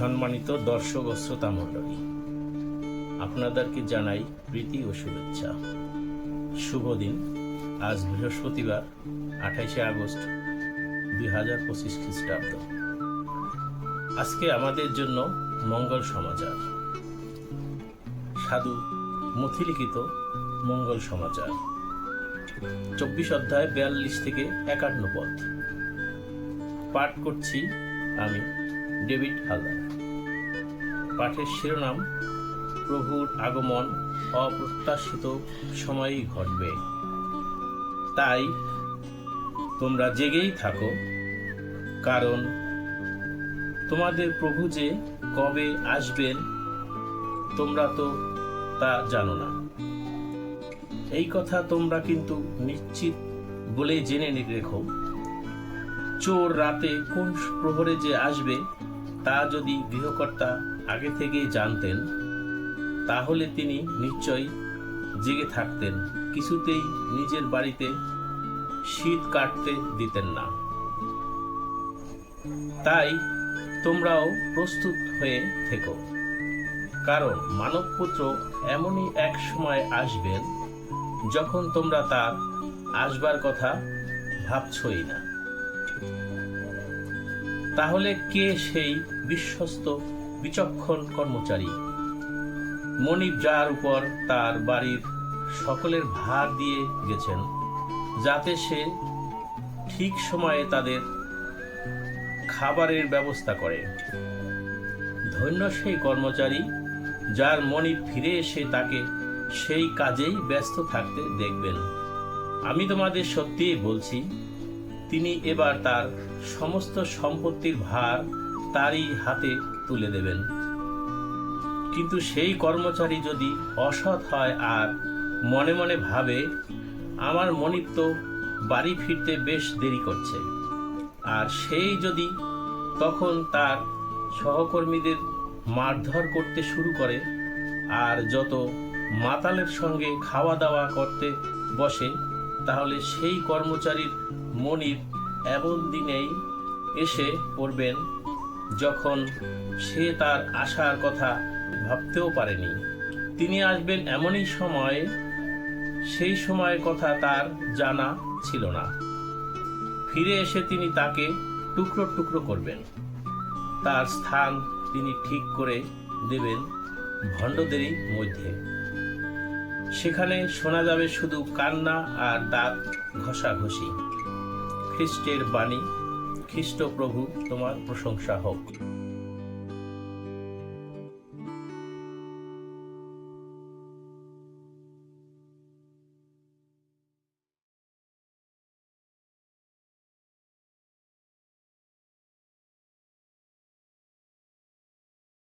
সম্মানিত দর্শক ও শ্রোতা মণ্ডলী, আপনাদেরকে জানাই প্রীতি ও শুভেচ্ছা। শুভ দিন। আজ বৃহস্পতিবার, আঠাইশে আগস্ট, দুই হাজার পঁচিশ খ্রিস্টাব্দ। আজকে আমাদের জন্য মঙ্গল সমাচার। সাধু মথিলিখিত মঙ্গল সমাচার। চব্বিশ অধ্যায় বিয়াল্লিশ থেকে একান্ন পথ। পাঠ করছি আমি ডেভিড হালদার। পাঠের শিরোনাম, প্রভুর আগমন অপ্রত্যাশিত সময়েই ঘটবে। তাই তোমরা জেগেই থাকো, কারণ তোমাদের প্রভু যে কবে আসবেন, তোমরা তো তা জানো না। এই কথা তোমরা কিন্তু নিশ্চিত বলে জেনে রেখো। চোর রাতে কোন প্রহরে যে আসবে তা যদি গৃহকর্তা আগে থেকেই জানতেন, তাহলে তিনি নিশ্চয়ই জেগে থাকতেন, কিছুতেই নিজের বাড়িতে শীত কাটতে দিতেন না। তাই তোমরাও প্রস্তুত হয়ে থেকো, কারণ মানবপুত্র এমনই এক সময় আসবেন যখন তোমরা তার আসবার কথা ভাবছই না। তাহলে কে সেই বিশ্বস্ত, বিচক্ষণ কর্মচারী? মনিব যার উপর তার বাড়ির সকলের ভার দিয়ে গেছেন, যাতে সে ঠিক সময়ে তাদের খাবারের ব্যবস্থা করে। ধন্য সেই কর্মচারী, যার মনিব ফিরে এসে তাকে সেই কাজেই ব্যস্ত থাকতে দেখবেন। আমি তোমাদের সত্যিই বলছি তিনি এবার তার সমস্ত সম্পত্তির ভার তারই হাতে তুলে দেবেন। কিন্তু সেই কর্মচারী যদি অসৎ হয় আর মনে মনে ভাবে, আমার মনিব তো বাড়ি ফিরতে বেশ দেরি করছে। আর সেই যদি তখন তার সহকর্মীদের মারধর করতে শুরু করে আর যত মাতালের সঙ্গে খাওয়া দাওয়া করতে বসে তাহলে সেই কর্মচারীর মনির এমন দিনেই এসে পড়বেন যখন সে তার আসার কথা ভাবতেও পারেনি। তিনি আসবেন এমনই সময়, সেই সময়ের কথা তার জানা ছিল না। ফিরে এসে তিনি তাকে টুকরো টুকরো করবেন। তার স্থান তিনি ঠিক করে দেবেন ভণ্ডদেরই মধ্যে। সেখানে শোনা যাবে শুধু কান্না আর দাঁত ঘষাঘষি। খ্রিস্টের বাণী খ্রিস্ট প্রভু তোমার প্রশংসা হোক।